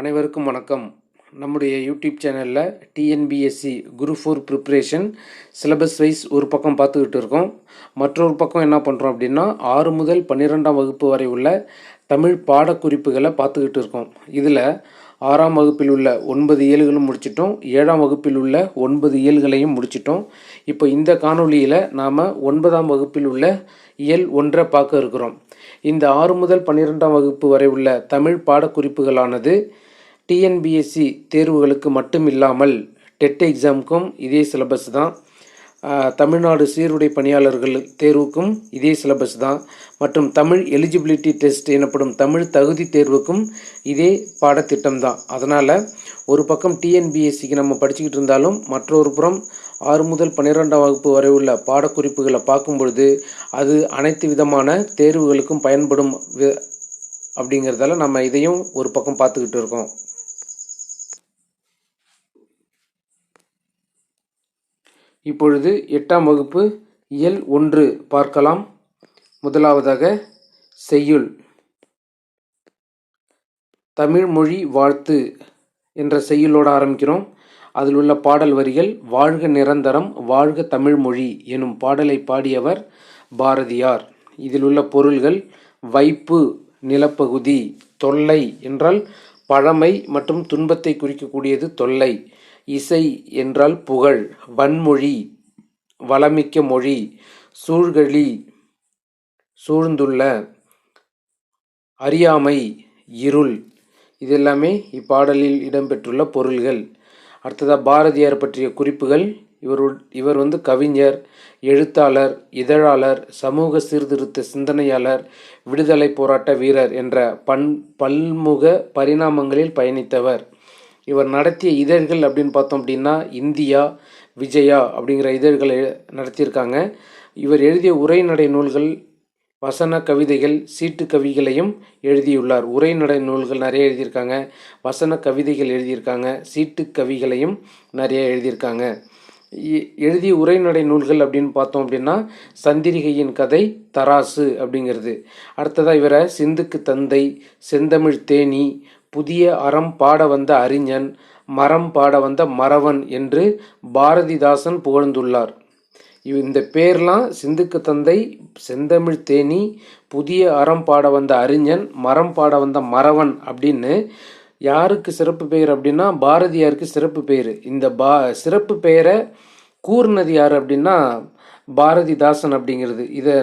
அனைவருக்கும் வணக்கம். நம்முடைய யூடியூப் சேனலில் TNPSC group four preparation syllabus wise ஒரு பக்கம் பார்த்துக்கிட்டு இருக்கோம். மற்றொரு பக்கம் என்ன பண்ணுறோம் அப்படின்னா ஆறு முதல் பன்னிரெண்டாம் வகுப்பு வரை உள்ள தமிழ் பாடக்குறிப்புகளை பார்த்துக்கிட்டு இருக்கோம். இதில் ஆறாம் வகுப்பில் உள்ள ஒன்பது இயல்களும் முடிச்சிட்டோம். ஏழாம் வகுப்பில் உள்ள ஒன்பது இயல்களையும் முடிச்சிட்டோம். இப்போ இந்த காணொளியில் நாம் ஒன்பதாம் வகுப்பில் உள்ள இயல் ஒன்றை பார்க்க இருக்கிறோம். இந்த ஆறு முதல் பன்னிரெண்டாம் வகுப்பு வரை உள்ள தமிழ் பாடக்குறிப்புகளானது டிஎன்பிஎஸ்சி தேர்வுகளுக்கு மட்டும் இல்லாமல் டெட் எக்ஸாமுக்கும் இதே சிலபஸ் தான். தமிழ்நாடு சீருடை பணியாளர்கள் தேர்வுக்கும் இதே சிலபஸ் தான். மற்றும் தமிழ் எலிஜிபிலிட்டி டெஸ்ட் எனப்படும் தமிழ் தகுதி தேர்வுக்கும் இதே பாடத்திட்டம் தான். அதனால் ஒரு பக்கம் டிஎன்பிஎஸ்சிக்கு நம்ம படிச்சுக்கிட்டு இருந்தாலும் மற்றொரு புறம் ஆறு முதல் பன்னிரெண்டாம் வகுப்பு வரை உள்ள பாடக்குறிப்புகளை பார்க்கும் பொழுது அது அனைத்து விதமான தேர்வுகளுக்கும் பயன்படும் வி- அப்படிங்கிறதால நம்ம இதையும் ஒரு பக்கம் பார்த்துக்கிட்டு இருக்கோம். இப்பொழுது எட்டாம் வகுப்பு இயல் ஒன்று பார்க்கலாம். முதலாவதாக செய்யுள். தமிழ் மொழி வாழ்த்து என்ற செய்யுளோடு ஆரம்பிக்கிறோம். அதில் உள்ள பாடல் வரிகள் வாழ்க நிரந்தரம் வாழ்க தமிழ் மொழி எனும் பாடலை பாடியவர் பாரதியார். இதில் உள்ள பொருள்கள் வைப்பு நிலப்பகுதி தொல்லை என்றால் பழமை மற்றும் துன்பத்தை குறிக்கக்கூடியது தொல்லை. இசை என்றால் புகழ் வன்மொழி வளமிக்க மொழி சூழ்கழி சூழ்ந்துள்ள அறியாமை இருள். இதெல்லாமே இப்பாடலில் இடம்பெற்றுள்ள பொருள்கள். அடுத்ததாக பாரதியார் பற்றிய குறிப்புகள். இவர் இவர் வந்து கவிஞர் எழுத்தாளர் இதழாளர் சமூக சீர்திருத்த சிந்தனையாளர் விடுதலை போராட்ட வீரர் என்ற பன் பல்முக பரிணாமங்களில் பயணித்தவர். இவர் நடத்திய இதழ்கள் அப்படின்னு பார்த்தோம் அப்படின்னா இந்தியா விஜயா அப்படிங்கிற இதழ்களை நடத்தியிருக்காங்க. இவர் எழுதிய உரைநடை நூல்கள் வசன கவிதைகள் சீட்டு கவிகளையும் எழுதியுள்ளார். உரைநடை நூல்கள் நிறைய எழுதியிருக்காங்க. வசன கவிதைகள் எழுதியிருக்காங்க. சீட்டு கவிகளையும் நிறைய எழுதியிருக்காங்க. எழுதிய உரைநடை நூல்கள் அப்படின்னு பார்த்தோம் அப்படின்னா சந்திரிகையின் கதை தராசு அப்படிங்கிறது. அடுத்ததாக இவரை சிந்துக்கு தந்தை செந்தமிழ் தேனி புதிய அறம் பாட வந்த அறிஞன் மரம் பாட வந்த மறவன் என்று பாரதிதாசன் புகழ்ந்துள்ளார். இவ் இந்த பேர்லாம் சிந்துக்கு தந்தை செந்தமிழ் தேனி புதிய அறம் பாட வந்த அறிஞன் மரம் பாட வந்த மறவன் அப்படின்னு யாருக்கு சிறப்பு பெயர் அப்படின்னா பாரதியாருக்கு சிறப்பு பெயர் இந்த பா சிறப்பு பெயரை கூர்னது யார் அப்படின்னா பாரதிதாசன் அப்படிங்கிறது. இதை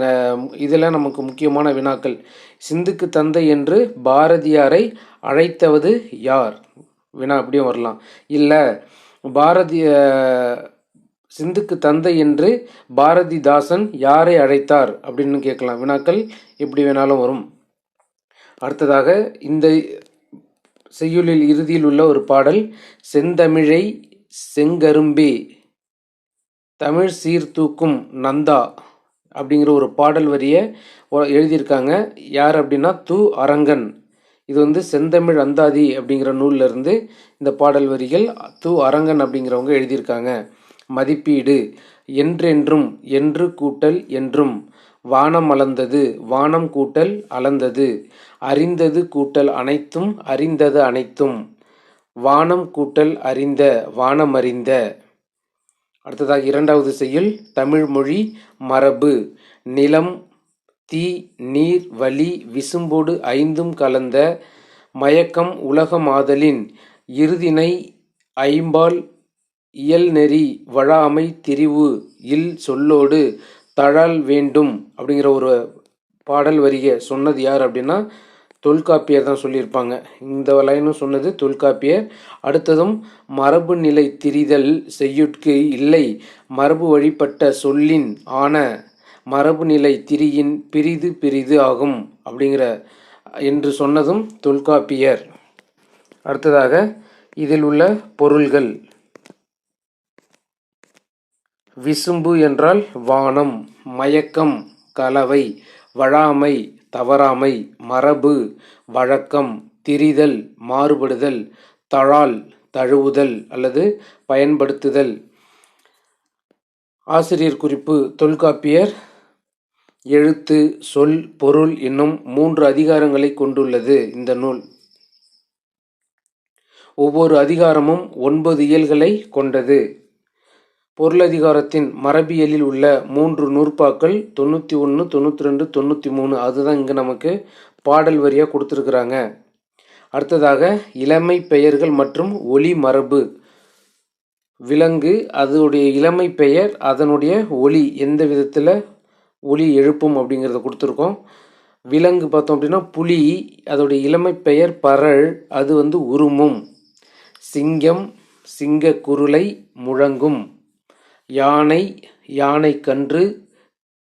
இதில் நமக்கு முக்கியமான வினாக்கள். சிந்துக்கு தந்தை என்று பாரதியாரை அழைத்தவது யார்? வினா அப்படியும் வரலாம். இல்லை பாரதிய சிந்துக்கு தந்தை என்று பாரதிதாசன் யாரை அழைத்தார்? அப்படின்னு கேட்கலாம். வினாக்கள் எப்படி வேணாலும் வரும். அடுத்ததாக இந்த செய்யுளில் இறுதியில் உள்ள ஒரு பாடல் செந்தமிழை செங்கரும்பே தமிழ் சீர்தூக்கும் நந்தா அப்படிங்கிற ஒரு பாடல் வரியை எழுதியிருக்காங்க. யார் அப்படின்னா து. அரங்கன். இது வந்து செந்தமிழ் அந்தாதி அப்படிங்கிற நூல்ல இருந்து இந்த பாடல் வரிகள் து அரங்கன் அப்படிங்கிறவங்க எழுதியிருக்காங்க. மதிப்பீடு. என்றென்றும் என்று கூட்டல் என்றும். வானம் அளந்தது வானம் கூட்டல் அளந்தது. அறிந்தது கூட்டல் அனைத்தும் அறிந்தது அனைத்தும். வானம் கூட்டல் அறிந்த வானம் அறிந்த. அடுத்ததாக இரண்டாவது செய்யுள் தமிழ்மொழி மரபு. நிலம் தீ நீர் வலி விசும்போடு ஐந்தும் கலந்த மயக்கம் உலகமாதலின் இறுதினை ஐம்பால் இயல்நெறி வழாமை திரிவு இல் சொல்லோடு தழல் வேண்டும் அப்படிங்கிற ஒரு பாடல் வரியை சொன்னது யார் அப்படின்னா தொல்காப்பியர் தான் சொல்லியிருப்பாங்க. இந்த லைனும் சொன்னது தொல்காப்பியர். அடுத்ததும் மரபு நிலை திரிதல் செய்யுட்கு இல்லை மரபு வழிபட்ட சொல்லின் ஆன மரபு நிலை திரியின் பிரிது பிரிது ஆகும் அப்படிங்கிற என்று சொன்னதும் தொல்காப்பியர். அடுத்ததாக இதில் உள்ள பொருள்கள். விசும்பு என்றால் வானம் மயக்கம் கலவை வழாமை தவறாமை மரபு வழக்கம் திரிதல் மாறுபடுதல் தழால் தழுவுதல் அல்லது பயன்படுத்துதல். ஆசிரியர் குறிப்பு தொல்காப்பியர் எழுத்து சொல் பொருள் என்னும் மூன்று அதிகாரங்களை கொண்டுள்ளது இந்த நூல். ஒவ்வொரு அதிகாரமும் ஒன்பது இயல்களை கொண்டது. பொருளதிகாரத்தின் மரபியலில் உள்ள மூன்று நூற்பாக்கள் தொண்ணூற்றி ஒன்று தொண்ணூற்றி ரெண்டு தொண்ணூற்றி மூணு அதுதான் இங்கே நமக்கு பாடல் வரியாக கொடுத்துருக்குறாங்க. அடுத்ததாக இளமை பெயர்கள் மற்றும் ஒளி மரபு. விலங்கு அதனுடைய இளமை பெயர் அதனுடைய ஒளி எந்த விதத்தில் ஒளி எழுப்பும் அப்படிங்கிறத கொடுத்துருக்கோம். விலங்கு பார்த்தோம் அப்படின்னா புலி அதோடைய இளமை பெயர் பரள் அது வந்து உருமும். சிங்கம் சிங்க குருளை முழங்கும். யானை யானை கன்று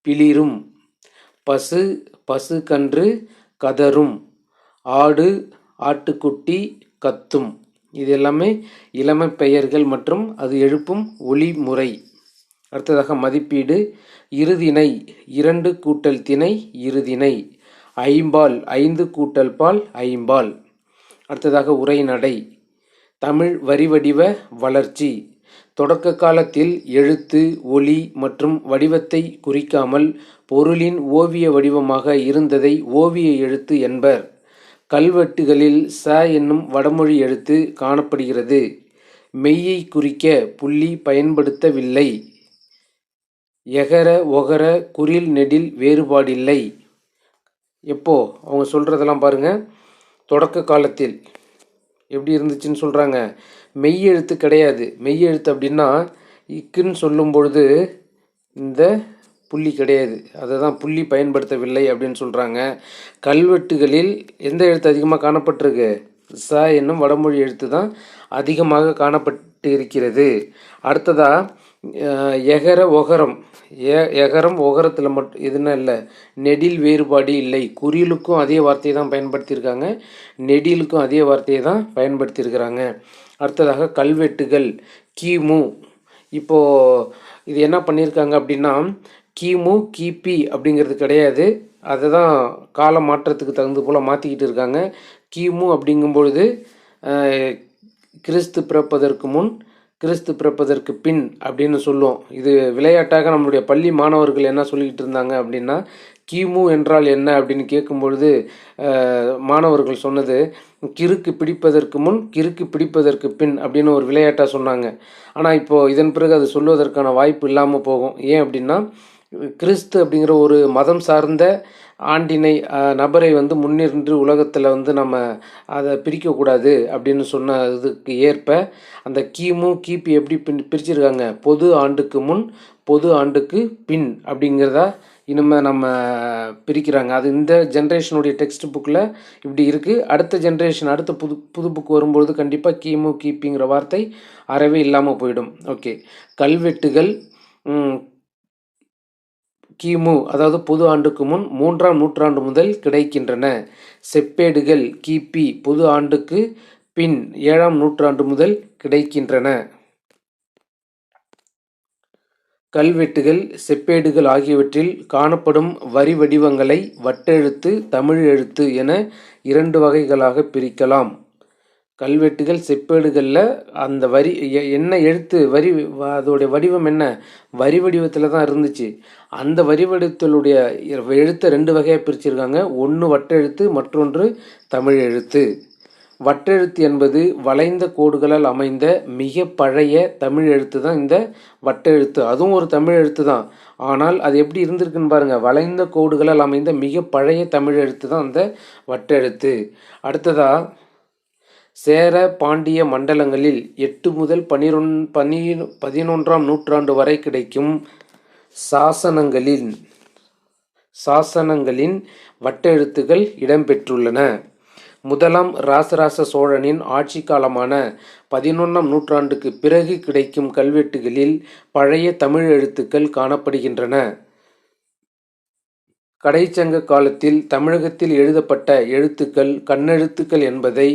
பிளிரும். பசு பசு கன்று கதரும். ஆடு ஆட்டுக்குட்டி கத்தும். இது எல்லாமே இளமை பெயர்கள் மற்றும் அது எழுப்பும் ஒளி முறை. அடுத்ததாக மதிப்பீடு இருதினை இரண்டு கூட்டல் திணை இருதினை ஐம்பால் ஐந்து கூட்டல் பால் ஐம்பால். அடுத்ததாக உரைநடை தமிழ் வரிவடிவ வளர்ச்சி. தொடக்க காலத்தில் எழுத்து ஒளி மற்றும் வடிவத்தை குறிக்காமல் பொருளின் ஓவிய வடிவமாக இருந்ததை ஓவிய எழுத்து என்பர். கல்வெட்டுகளில் ச என்னும் வடமொழி எழுத்து காணப்படுகிறது. மெய்யை குறிக்க புள்ளி பயன்படுத்தவில்லை. எகர ஒகர குறில் நெடில் வேறுபாடில்லை. எப்போ? அவங்க சொல்கிறதெல்லாம் பாருங்கள் தொடக்க காலத்தில். எப்படி இருந்துச்சுன்னு சொல்கிறாங்க மெய் எழுத்து கிடையாது. மெய் எழுத்து அப்படின்னா இக்குன்னு சொல்லும் பொழுது இந்த புள்ளி கிடையாது. அதை தான் புள்ளி பயன்படுத்தவில்லை அப்படின்னு சொல்கிறாங்க கல்வெட்டுகளில் எந்த எழுத்து அதிகமாக காணப்பட்டிருக்கு? ச என்னும் வடமொழி எழுத்து தான் அதிகமாக காணப்பட்டு இருக்கிறது அடுத்ததாக எகர ஒகரம். ஏ எகரம் ஒகரத்தில் மட்டும் எதுனா இல்லை. நெடில் வேறுபாடு இல்லை. குறிலுக்கும் அதே வார்த்தையை தான் பயன்படுத்தியிருக்காங்க. நெடிலுக்கும் அதே வார்த்தையை தான் பயன்படுத்தியிருக்கிறாங்க. அடுத்ததாக கல்வெட்டுகள் கிமு. இப்போது இது என்ன பண்ணியிருக்காங்க அப்படின்னா கிமு கிபி அப்படிங்கிறது கிடையாது. அதை தான் கால மாற்றத்துக்கு தகுந்த போல் மாற்றிக்கிட்டு இருக்காங்க. கிமு அப்படிங்கும்பொழுது கிறிஸ்து பிறப்பதற்கு முன் கிறிஸ்து பிறப்பதற்கு பின் அப்படின்னு சொல்லுவோம். இது விளையாட்டாக நம்மளுடைய பள்ளி மாணவர்கள் என்ன சொல்லிக்கிட்டு இருந்தாங்க அப்படின்னா கிமு என்றால் என்ன அப்படின்னு கேட்கும்பொழுது மாணவர்கள் சொன்னது கிறுக்கு பிடிப்பதற்கு முன் கிறுக்கு பிடிப்பதற்கு பின் அப்படின்னு ஒரு விளையாட்டாக சொன்னாங்க. ஆனால் இப்போது இதன் பிறகு அது சொல்வதற்கான வாய்ப்பு இல்லாமல் போகும். ஏன் அப்படின்னா கிறிஸ்து அப்படிங்கிற ஒரு மதம் சார்ந்த ஆண்டினை நபரை வந்து முன்னின்று உலகத்தில் வந்து நம்ம அதை பிரிக்கக்கூடாது அப்படின்னு சொன்ன இதுக்கு ஏற்ப அந்த கிமு கிபி எப்படி பின் பிரிச்சிருக்காங்க? பொது ஆண்டுக்கு முன் பொது ஆண்டுக்கு பின் அப்படிங்கிறதா இனிமேல் நம்ம பிரிக்கிறாங்க. அது இந்த ஜென்ரேஷனுடைய டெக்ஸ்ட் புக்கில் இப்படி இருக்குது அடுத்த ஜென்ரேஷன் அடுத்த புது புது புக் வரும்பொழுது கண்டிப்பாக கிமு கிபிங்கிற வார்த்தை அறவே இல்லாமல் போயிடும். ஓகே. கல்வெட்டுகள் கிமு அதாவது பொது ஆண்டுக்கு முன் மூன்றாம் நூற்றாண்டு முதல் கிடைக்கின்றன. செப்பேடுகள் கிபி பொது ஆண்டுக்கு பின் ஏழாம் நூற்றாண்டு முதல் கிடைக்கின்றன. கல்வெட்டுகள் செப்பேடுகள் ஆகியவற்றில் காணப்படும் வரி வடிவங்களை வட்டெழுத்து தமிழ் எழுத்து என இரண்டு வகைகளாக பிரிக்கலாம். கல்வெட்டுகள் செப்பேடுகளில் அந்த வரி என்ன எழுத்து வரி அதோடைய வடிவம் என்ன? வரி வடிவத்தில் தான் இருந்துச்சு. அந்த வரி வடிவத்தினுடைய எழுத்தை ரெண்டு வகையாக பிரிச்சிருக்காங்க. ஒன்று வட்டெழுத்து மற்றொன்று தமிழ் எழுத்து. வட்டெழுத்து என்பது வளைந்த கோடுகளால் அமைந்த மிக பழைய தமிழ் எழுத்து தான் இந்த வட்டெழுத்து. அதுவும் ஒரு தமிழ் எழுத்து தான். ஆனால் அது எப்படி இருந்திருக்குன்னு பாருங்கள் வளைந்த கோடுகளால் அமைந்த மிக பழைய தமிழ் எழுத்து தான் அந்த வட்டெழுத்து. அடுத்ததாக சேர பாண்டிய மண்டலங்களில் எட்டு முதல் பனிரொன் பனி பதினொன்றாம் நூற்றாண்டு வரை கிடைக்கும் சாசனங்களின் சாசனங்களின் வட்டெழுத்துகள் இடம்பெற்றுள்ளன. முதலாம் ராசராச சோழனின் ஆட்சி காலமான பதினொன்றாம் நூற்றாண்டுக்கு பிறகு கிடைக்கும் கல்வெட்டுகளில் பழைய தமிழ் எழுத்துக்கள் காணப்படுகின்றன. கடைச்சங்க காலத்தில் தமிழகத்தில் எழுதப்பட்ட எழுத்துக்கள் கண்ணெழுத்துக்கள் என்பதை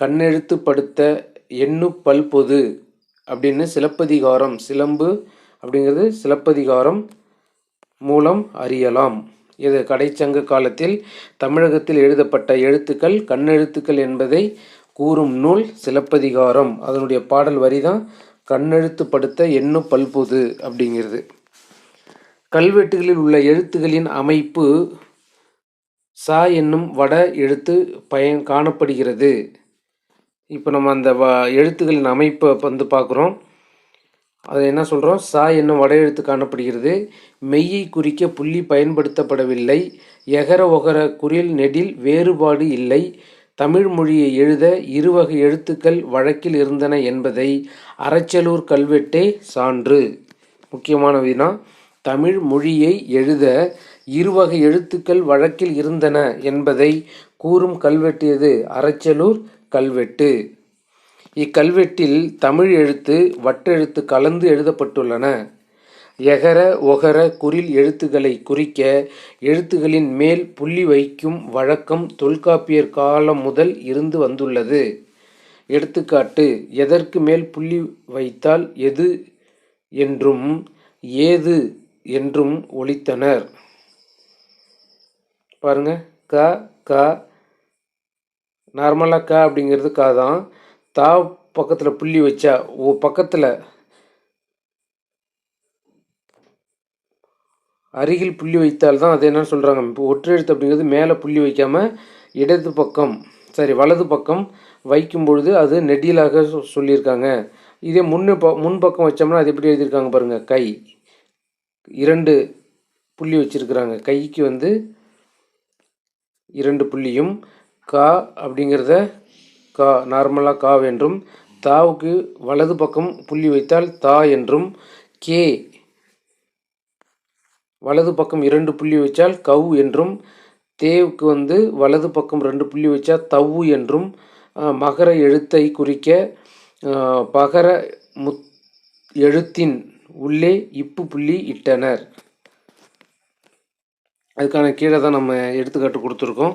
கண்ணெழுத்துப்படுத்த எண்ணு பல்பொது அப்படின்னு சிலப்பதிகாரம் சிலம்பு அப்படிங்கிறது சிலப்பதிகாரம் மூலம் அறியலாம். இது கடைச்சங்க காலத்தில் தமிழகத்தில் எழுதப்பட்ட எழுத்துக்கள் கண்ணெழுத்துக்கள் என்பதை கூறும் நூல் சிலப்பதிகாரம். அதனுடைய பாடல் வரி தான் கண்ணெழுத்துப்படுத்த எண்ணு பல்பொது அப்படிங்கிறது. கல்வெட்டுகளில் உள்ள எழுத்துகளின் அமைப்பு ச என்னும் வட எழுத்து பயன் காணப்படுகிறது. இப்போ நம்ம அந்த வ எழுத்துக்களின் அமைப்பை வந்து பார்க்குறோம். அது என்ன சொல்கிறோம் சா என்னும் வட எழுத்து காணப்படுகிறது. மெய்யை குறிக்க புள்ளி பயன்படுத்தப்படவில்லை. எகர ஒகர குரில் நெடில் வேறுபாடு இல்லை. தமிழ் மொழியை எழுத இருவகை எழுத்துக்கள் வழக்கில் இருந்தன என்பதை அறச்சலூர் கல்வெட்டே சான்று. முக்கியமான வினா தமிழ் மொழியை எழுத இருவகை எழுத்துக்கள் வழக்கில் இருந்தன என்பதை கூறும் கல்வெட்டு எது? அறச்சலூர் கல்வெட்டு. இக்கல்வெட்டில் தமிழ் எழுத்து வட்டெழுத்து கலந்து எழுதப்பட்டுள்ளன. எகர ஒகர குரில் எழுத்துக்களை குறிக்க எழுத்துகளின் மேல் புள்ளி வைக்கும் வழக்கம் தொல்காப்பியர் காலம் முதல் இருந்து வந்துள்ளது. எடுத்துக்காட்டு எதற்கு மேல் புள்ளி வைத்தால் எது என்றும் ஏது என்றும் ஒலித்தனர். பாருங்க க க. நார்மலாக க அப்படிங்கிறது கா தான். தா பக்கத்தில் புள்ளி வச்சா ஓ பக்கத்தில் அருகில் புள்ளி வைத்தால் தான் அது என்னன்னு சொல்கிறாங்க இப்போ ஒற்றெழுத்து அப்படிங்கிறது மேலே புள்ளி வைக்காமல் இடது பக்கம் சரி வலது பக்கம் வைக்கும் பொழுது அது நெடியலாக சொ- சொல்லியிருக்காங்க. இதே முன்னு ப முன்பக்கம் வச்சோம்னா அது எப்படி எழுதியிருக்காங்க பாருங்கள் கை. இரண்டு புள்ளி வச்சிருக்கிறாங்க. கைக்கு வந்து இரண்டு புள்ளியும் கா அப்படிங்கிறத கா நார்மலாக கா என்றும் தாவுக்கு வலது பக்கம் புள்ளி வைத்தால் தா என்றும் கே வலது பக்கம் இரண்டு புள்ளி வச்சால் கவ் என்றும் தேவுக்கு வந்து வலது பக்கம் ரெண்டு புள்ளி வச்சா தவ்வு என்றும் மகர எழுத்தை குறிக்க பகர முத் எழுத்தின் உள்ளே இப்பு புள்ளி இட்டனர். அதுக்கான கீழே தான் நம்ம எடுத்துக்காட்டு கொடுத்துருக்கோம்.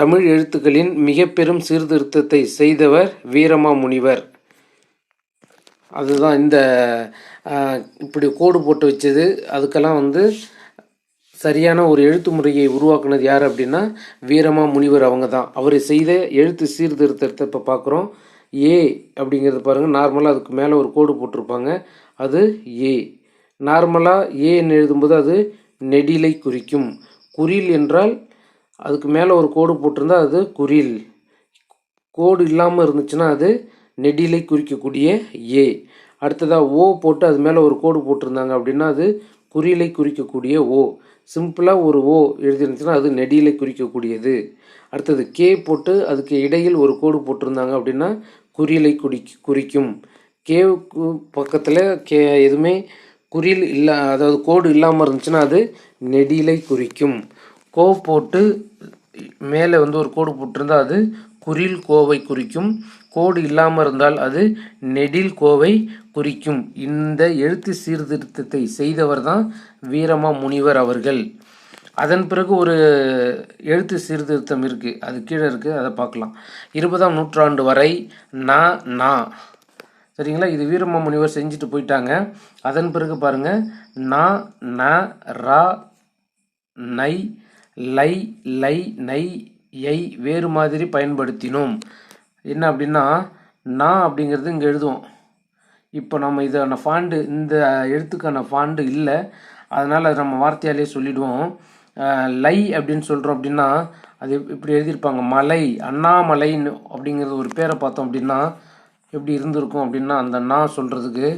தமிழ் எழுத்துக்களின் மிக பெரும் சீர்திருத்தத்தை செய்தவர் வீரமா முனிவர். அதுதான் இந்த இப்படி கோடு போட்டு வச்சது. அதுக்கெல்லாம் வந்து சரியான ஒரு எழுத்து முறையை உருவாக்குனது யார் அப்படின்னா வீரமா முனிவர் அவங்க தான். அவர் செய்த எழுத்து சீர்திருத்தத்தை இப்போ பார்க்குறோம் ஏ அப்படிங்கிறது பாருங்கள் நார்மலாக அதுக்கு மேலே ஒரு கோடு போட்டிருப்பாங்க. அது ஏ. நார்மலாக ஏன்னு எழுதும்போது அது நெடிலை குறிக்கும். குறில் என்றால் அதுக்கு மேலே ஒரு கோடு போட்டிருந்தா அது குறில். கோடு இல்லாமல் இருந்துச்சுன்னா அது நெடிலை குறிக்கக்கூடிய ஏ. அடுத்ததாக ஓ போட்டு அது மேலே ஒரு கோடு போட்டிருந்தாங்க அப்படின்னா அது குறியலை குறிக்கக்கூடிய ஓ. சிம்பிளாக ஒரு ஓ எழுதிருந்துச்சுன்னா அது நெடிலை குறிக்கக்கூடியது. அடுத்தது கே போட்டு அதுக்கு இடையில் ஒரு கோடு போட்டிருந்தாங்க அப்படின்னா குறியலை குறி குறிக்கும். கேவுக்கு பக்கத்தில் கே எதுவுமே குறியில் இல்லை அதாவது கோடு இல்லாமல் இருந்துச்சுன்னா அது நெடிலை குறிக்கும். கோ போட்டு மேலே வந்து ஒரு கோடு போட்டிருந்தால் அது குறில் கோவை குறிக்கும். கோடு இல்லாமல் இருந்தால் அது நெடில் கோவை குறிக்கும். இந்த எழுத்து சீர்திருத்தத்தை செய்தவர் தான் வீரமா முனிவர் அவர்கள். அதன் பிறகு ஒரு எழுத்து சீர்திருத்தம் இருக்குது அது கீழே இருக்குது அதை பார்க்கலாம். இருபதாம் நூற்றாண்டு வரை நா நா. சரிங்களா? இது வீரம்மா முனிவர் செஞ்சுட்டு போயிட்டாங்க. அதன் பிறகு பாருங்கள் நா ந ரா நை லை லை நை ஐ வேறு மாதிரி பயன்படுத்தினோம். என்ன அப்படின்னா நா அப்படிங்கிறது இங்கே எழுதுவோம். இப்போ நம்ம இதான ஃபாண்டு இந்த எழுத்துக்கான ஃபாண்டு இல்லை. அதனால் நம்ம வார்த்தையாலே சொல்லிடுவோம். லை அப்படின்னு சொல்கிறோம் அப்படின்னா அது இப்படி எழுதியிருப்பாங்க. மலை அண்ணாமலைன்னு அப்படிங்கிறது ஒரு பேரை பார்த்தோம் அப்படின்னா எப்படி இருந்திருக்கும் அப்படின்னா அந்த நா சொல்கிறதுக்கு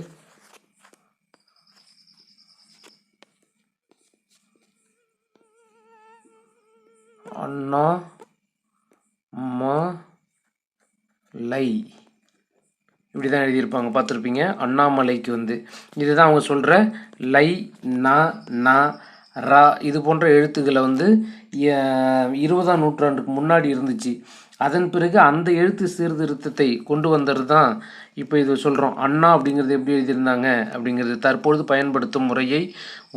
அண்ணா ம லை. இப்படி தான் எழுதியிருப்பாங்க பார்த்துருப்பீங்க. அண்ணாமலைக்கு வந்து. இதுதான் அவங்க சொல்கிற லை ந ந. ரா இது போன்ற எழுத்துக்களை வந்து இருபதாம் நூற்றாண்டுக்கு முன்னாடி இருந்துச்சு. அதன் பிறகு அந்த எழுத்து சீர்திருத்தத்தை கொண்டு வந்தது தான் இப்போ இது சொல்கிறோம் அண்ணா அப்படிங்கிறது எப்படி எழுதியிருந்தாங்க அப்படிங்கிறது தற்பொழுது பயன்படுத்தும் முறையை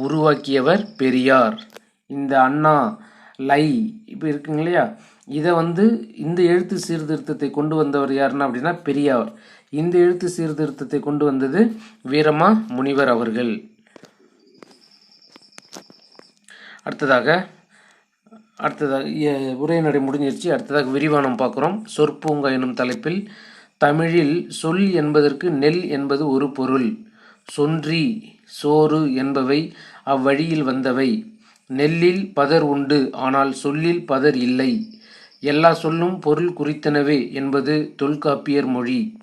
உருவாக்கியவர் பெரியார். இந்த அண்ணா லை இப்போ இருக்குங்க இல்லையா? இதை வந்து இந்த எழுத்து சீர்திருத்தத்தை கொண்டு வந்தவர் யாருன்னா அப்படின்னா பெரியார். இந்த எழுத்து சீர்திருத்தத்தை கொண்டு வந்தது வீரமா முனிவர் அவர்கள். அடுத்ததாக அடுத்ததாக எ- உரைநடை முடிஞ்சிருச்சு. அடுத்ததாக விரிவானம் பார்க்குறோம். சொற்பூங்கா எனும் தலைப்பில் தமிழில் சொல் என்பதற்கு நெல் என்பது ஒரு பொருள். சொன்றி சோறு என்பவை அவ்வழியில் வந்தவை. நெல்லில் பதர் உண்டு ஆனால் சொல்லில் பதர் இல்லை. எல்லா சொல்லும் பொருள் குறித்தனவே என்பது தொல்காப்பியர் மொழி.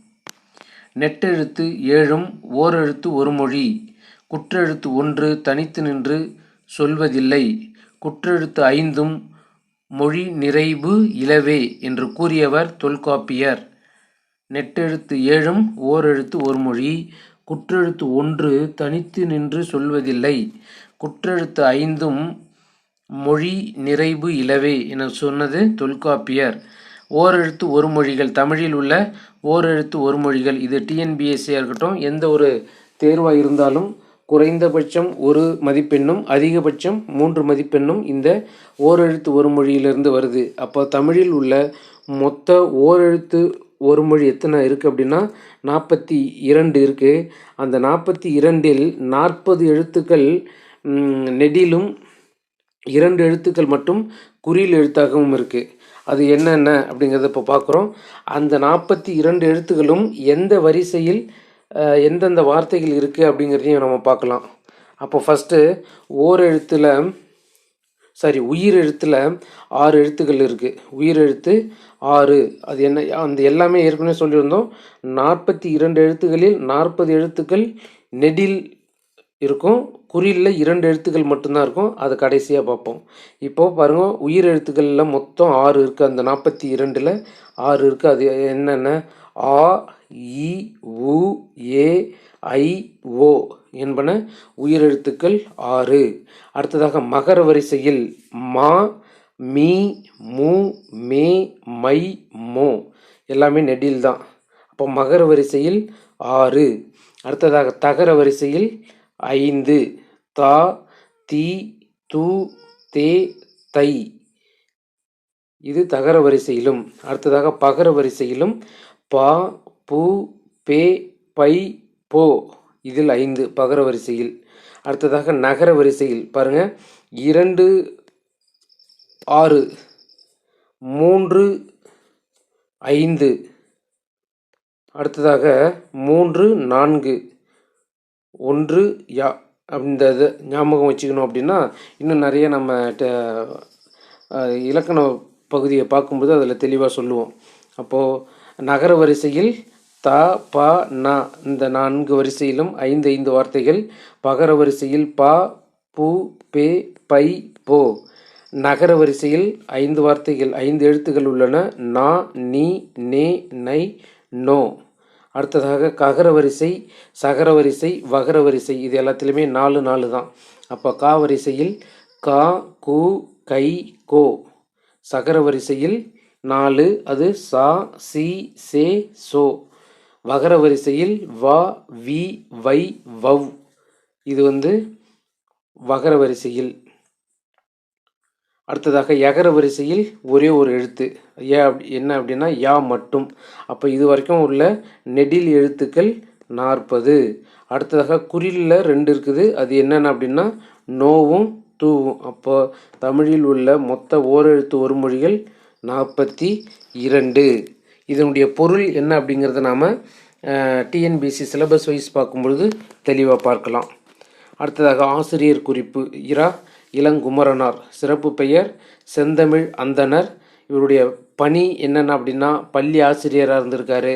நெட்டெழுத்து ஏழும் ஓரெழுத்து ஒரு மொழி. குற்றெழுத்து ஒன்று தனித்து நின்று சொல்வதில்லை. குற்றெழுத்து ஐந்தும் மொழி நிறைவு இலவே என்று கூறியவர் தொல்காப்பியர். நெட்டெழுத்து ஏழும் ஓரெழுத்து ஒரு மொழி. குற்றெழுத்து ஒன்று தனித்து நின்று சொல்வதில்லை. குற்றெழுத்து ஐந்தும் மொழி நிறைவு இலவே என சொன்னது தொல்காப்பியர். ஓரெழுத்து ஒரு மொழிகள் தமிழில் உள்ள ஓரெழுத்து ஒரு மொழிகள். இது டிஎன்பிஎஸ்சியாக இருக்கட்டும் எந்த ஒரு தேர்வாக இருந்தாலும் குறைந்தபட்சம் ஒரு மதிப்பெண்ணும் அதிகபட்சம் மூன்று மதிப்பெண்ணும் இந்த ஓரெழுத்து ஒரு மொழியிலிருந்து வருது. அப்போ தமிழில் உள்ள மொத்த ஓரெழுத்து ஒரு மொழி எத்தனை இருக்குது அப்படின்னா நாற்பத்தி இரண்டு இருக்குது அந்த நாற்பத்தி இரண்டில் நாற்பது எழுத்துக்கள் நெடிலும் இரண்டு எழுத்துக்கள் மட்டும் குறியில் எழுத்தாகவும் இருக்குது அது என்னென்ன அப்படிங்கிறத இப்போ பார்க்குறோம். அந்த நாற்பத்தி இரண்டு எழுத்துக்களும் எந்த வரிசையில் எந்தெந்த வார்த்தைகள் இருக்குது அப்படிங்கிறதையும் நம்ம பார்க்கலாம். அப்போ ஃபஸ்ட்டு ஓர் எழுத்தில் சாரி உயிர் எழுத்தில் ஆறு எழுத்துக்கள் இருக்குது உயிர் எழுத்து ஆறு. அது என்ன அந்த எல்லாமே ஏற்கனவே சொல்லியிருந்தோம். நாற்பத்தி இரண்டு எழுத்துக்களில் நாற்பது எழுத்துக்கள் நெடில் இருக்கும். குறியில் இரண்டு எழுத்துக்கள் மட்டும்தான் இருக்கும். அது கடைசியாக பார்ப்போம். இப்போது பாருங்கள் உயிர் எழுத்துக்களில் மொத்தம் ஆறு இருக்குது அந்த நாற்பத்தி இரண்டில் ஆறு இருக்குது அது என்னென்ன? ஆ இ உ ஏ ஐ ஓ என்பன உயிரெழுத்துக்கள் ஆறு. அடுத்ததாக மகர வரிசையில் மா மீ மு மே மை மோ எல்லாமே நெடில் தான். அப்போ மகர வரிசையில் ஆறு. அடுத்ததாக தகர வரிசையில் ஐந்து. தா தி து தே தை. இது தகர வரிசையிலும். அடுத்ததாக பகர வரிசையிலும் பா பூ பே பை போ. இதில் ஐந்து பகர வரிசையில். அடுத்ததாக நகர வரிசையில் பாருங்கள் இரண்டு ஆறு மூன்று ஐந்து. அடுத்ததாக மூன்று நான்கு ஒன்று யா. இந்த இது ஞாபகம் வச்சுக்கணும் அப்படின்னா இன்னும் நிறைய நம்ம இலக்கண பகுதியை பார்க்கும்போது அதில் தெளிவாக சொல்லுவோம். அப்போது நகர வரிசையில் த ப ந. இந்த நான்கு வரிசையிலும் ஐந்து ஐந்து வார்த்தைகள். பகர வரிசையில் ப பு பே பை போ. நகர வரிசையில் ஐந்து வார்த்தைகள் ஐந்து எழுத்துக்கள் உள்ளன. நா நீ நே நை நோ. அடுத்ததாக ககர வரிசை சகர வரிசை வகர வரிசை. இது எல்லாத்துலேயுமே நாலு நாலு தான். அப்போ கா வரிசையில் கா கு கை கோ. சகர வரிசையில் நாலு அது சா சி சே சோ. வகர வரிசையில் வா வி வை வவ். இது வந்து வகர வரிசையில். அடுத்ததாக எகர வரிசையில் ஒரே ஒரு எழுத்து. ஏ அப்படி என்ன அப்படின்னா யா மட்டும். அப்போ இது வரைக்கும் உள்ள நெடில் எழுத்துக்கள் நாற்பது. அடுத்ததாக குறிலில் ரெண்டு இருக்குது. அது என்னென்ன அப்படின்னா நோவும் தூவும். அப்போ தமிழில் உள்ள மொத்த ஓரெழுத்து ஒரு மொழிகள் நாற்பத்தி இரண்டு. இதனுடைய பொருள் என்ன அப்படிங்கிறத நாம் டிஎன்பிசி சிலபஸ் வைஸ் பார்க்கும்பொழுது தெளிவாக பார்க்கலாம். அடுத்ததாக ஆசிரியர் குறிப்பு இரா இளங்குமரனார். சிறப்பு பெயர் செந்தமிழ் அந்தணர். இவருடைய பணி என்னென்ன அப்படின்னா பள்ளி ஆசிரியராக இருந்திருக்காரு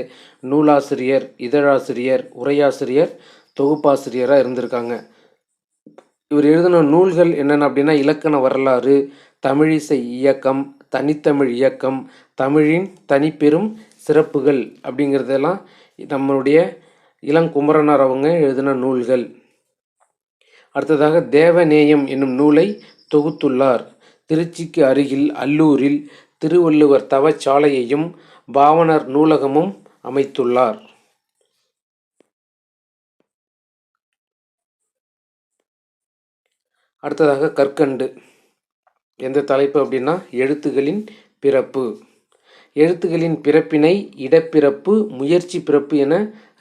நூலாசிரியர் இதழாசிரியர் உரையாசிரியர் தொகுப்பாசிரியராக இருந்திருக்காங்க. இவர் எழுதின நூல்கள் என்னென்ன அப்படின்னா இலக்கண வரலாறு தமிழிசை இயக்கம் தனித்தமிழ் இயக்கம் தமிழின் தனிப்பெரும் சிறப்புகள் அப்படிங்கிறதெல்லாம் நம்மளுடைய இளங்குமரனார் அவங்க எழுதின நூல்கள். அடுத்ததாக தேவநேயம் என்னும் நூலை தொகுத்துள்ளார். திருச்சிக்கு அருகில் அல்லூரில் திருவள்ளுவர் தவச்சாலையையும் பாவனர் நூலகமும் அமைத்துள்ளார். அடுத்ததாக கற்கண்டு. எந்த தலைப்பு அப்படின்னா எழுத்துகளின் பிறப்பு. எழுத்துகளின் பிறப்பினை இடப்பிறப்பு முயற்சி பிறப்பு என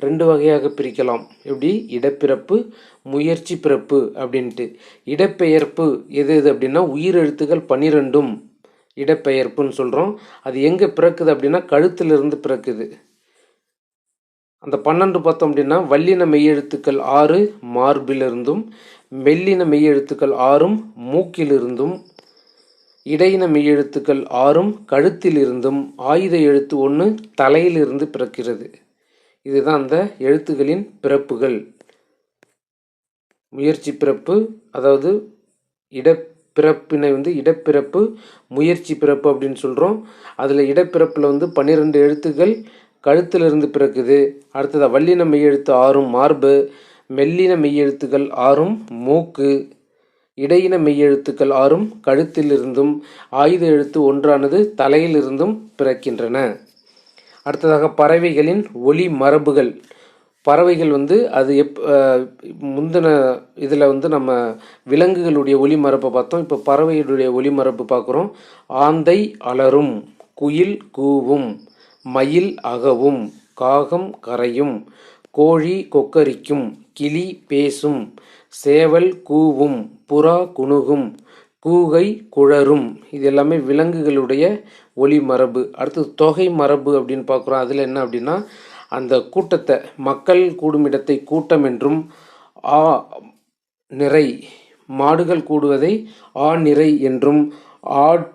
ரெண்டு வகையாக பிரிக்கலாம். எப்படி? இடப்பிறப்பு முயற்சி பிறப்பு அப்படின்ட்டு. இடப்பெயர்ப்பு எது எது அப்படின்னா உயிரெழுத்துகள் பன்னிரெண்டும் இடப்பெயர்ப்புன்னு சொல்கிறோம் அது எங்கே பிறக்குது அப்படின்னா கழுத்திலிருந்து பிறக்குது. அந்த பன்னெண்டு பார்த்தோம் அப்படின்னா வல்லின மெய்யெழுத்துக்கள் ஆறு மார்பிலிருந்தும் மெல்லின மெய்யெழுத்துக்கள் ஆறும் மூக்கிலிருந்தும் இடையின மெய்யெழுத்துக்கள் ஆறும் கழுத்திலிருந்தும் ஆயுத எழுத்து ஒன்று தலையிலிருந்து பிறக்கிறது. இதுதான் அந்த எழுத்துகளின் பிறப்புகள். முயற்சி பிறப்பு அதாவது இடப்பிறப்பினை வந்து இடப்பிறப்பு முயற்சி பிறப்பு அப்படின்னு சொல்கிறோம் அதில் இடப்பிறப்பில் வந்து பன்னிரெண்டு எழுத்துக்கள் கழுத்திலிருந்து பிறக்குது. அடுத்ததாக வல்லின மெய்யெழுத்து ஆறும் மார்பு மெல்லின மெய்யெழுத்துக்கள் ஆறும் மூக்கு. இடையின மெய்யெழுத்துக்கள் ஆறும் கழுத்திலிருந்தும் ஆயுத எழுத்து ஒன்றானது தலையிலிருந்தும் பிறக்கின்றன. அடுத்ததாக பறவைகளின் ஒளி மரபுகள். பறவைகள் வந்து அது எப் முந்தின இதில் வந்து நம்ம விலங்குகளுடைய ஒலி மரபை பார்த்தோம். இப்போ பறவைகளுடைய ஒலி மரபு பார்க்குறோம். ஆந்தை அலறும் குயில் கூவும் மயில் அகவும் காகம் கரையும் கோழி கொக்கரிக்கும் கிளி பேசும் சேவல் கூவும் புறா குணுகும் கூகை குழரும். இது எல்லாமே விலங்குகளுடைய ஒளி மரபு. அடுத்து தொகை மரபு அப்படின்னு பார்க்குறோம். அதில் என்ன அப்படின்னா அந்த கூட்டத்தை மக்கள் கூடும் இடத்தை கூட்டம் என்றும் ஆ நிறை மாடுகள் கூடுவதை ஆ நிறை என்றும் ஆட்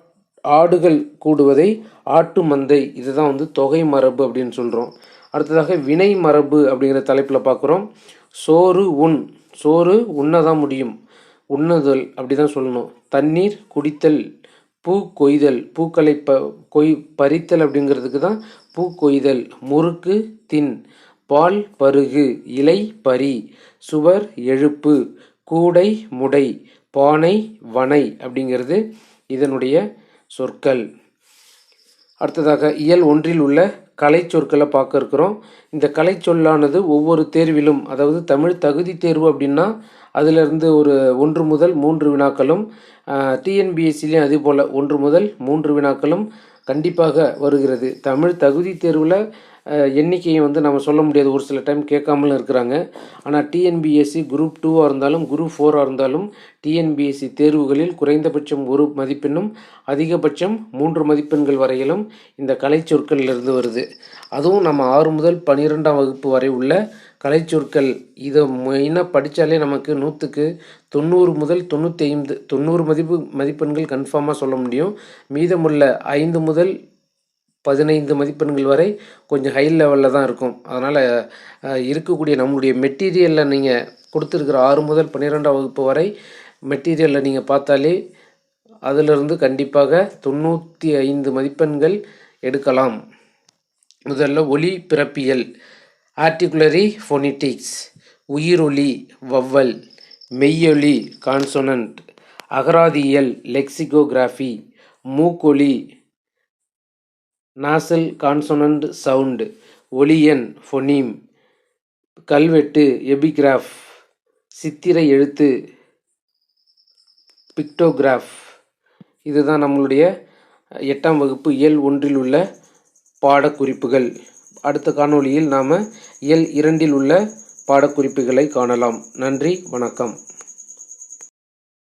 ஆடுகள் கூடுவதை ஆட்டு மந்தை. இதுதான் வந்து தொகை மரபு அப்படின்னு சொல்கிறோம் அடுத்ததாக வினை மரபு அப்படிங்கிற தலைப்பில் பார்க்குறோம். சோறு உண். சோறு உண்ணதான் முடியும். உண்ணுதல் அப்படி தான் சொல்லணும். தண்ணீர் குடித்தல் பூ கொய்தல் பூக்களை ப கொய் பறித்தல் அப்படிங்கிறதுக்கு தான் பூ கொய்தல். முறுக்கு தின் பால் பருகு இலை பறி சுவர் எழுப்பு கூடை முடை பானை வனை அப்படிங்கிறது இதனுடைய சொற்கள். அடுத்ததாக இயல் ஒன்றில் உள்ள கலை சொற்களை பார்க்க இருக்கிறோம். இந்த கலை சொல்லானது ஒவ்வொரு தேர்விலும் அதாவது தமிழ் தகுதி தேர்வு அப்படின்னா அதிலிருந்து ஒரு ஒன்று முதல் மூன்று வினாக்களும் டிஎன்பிஎஸ்சிலையும் அதே போல் ஒன்று முதல் மூன்று வினாக்களும் கண்டிப்பாக வருகிறது. தமிழ் தகுதி தேர்வில் எண்ணிக்கையை வந்து நம்ம சொல்ல முடியாது. ஒரு சில டைம் கேட்காமலும் இருக்கிறாங்க. ஆனால் டிஎன்பிஎஸ்சி குரூப் டூவாக இருந்தாலும் குரூப் ஃபோராக இருந்தாலும் டிஎன்பிஎஸ்சி தேர்வுகளில் குறைந்தபட்சம் ஒரு மதிப்பெண்ணும் அதிகபட்சம் மூன்று மதிப்பெண்கள் வரையிலும் இந்த கலை சொற்களிலிருந்து வருது. அதுவும் நம்ம ஆறு முதல் பன்னிரெண்டாம் வகுப்பு வரை உள்ள கலை சொற்கள் இதை மெயினாக படித்தாலே நமக்கு நூற்றுக்கு தொண்ணூறு முதல் தொண்ணூற்றி ஐந்து தொண்ணூறு மதிப்பு மதிப்பெண்கள் கன்ஃபார்மாக சொல்ல முடியும். மீதமுள்ள ஐந்து முதல் பதினைந்து மதிப்பெண்கள் வரை கொஞ்சம் ஹை லெவலில் தான் இருக்கும். அதனால் இருக்கக்கூடிய நம்மளுடைய மெட்டீரியலில் நீங்கள் கொடுத்துருக்கிற ஆறு முதல் பன்னிரெண்டாம் வகுப்பு வரை மெட்டீரியலில் நீங்கள் பார்த்தாலே அதிலிருந்து கண்டிப்பாக தொண்ணூற்றி ஐந்து மதிப்பெண்கள் எடுக்கலாம். முதல்ல ஒளி பிறப்பியல் ஆர்டிகுலரி ஃபோனிட்டிக்ஸ் உயிரொலி வவ்வல் மெய்யொலி கான்சொனன்ட் அகராதியியல் லெக்சிகோகிராஃபி மூக்கொலி நாசல் கான்சொனன்ட் சவுண்ட் ஒலியன் ஃபொனீம் கல்வெட்டு எபிகிராஃப் சித்திரை எழுத்து பிக்டோகிராஃப். இதுதான் நம்மளுடைய எட்டாம் வகுப்பு இயல் ஒன்றில் உள்ள பாடக்குறிப்புகள். அடுத்த காணொளியில் நாம் இயல் இரண்டில் உள்ள பாடக்குறிப்புகளை காணலாம். நன்றி வணக்கம்.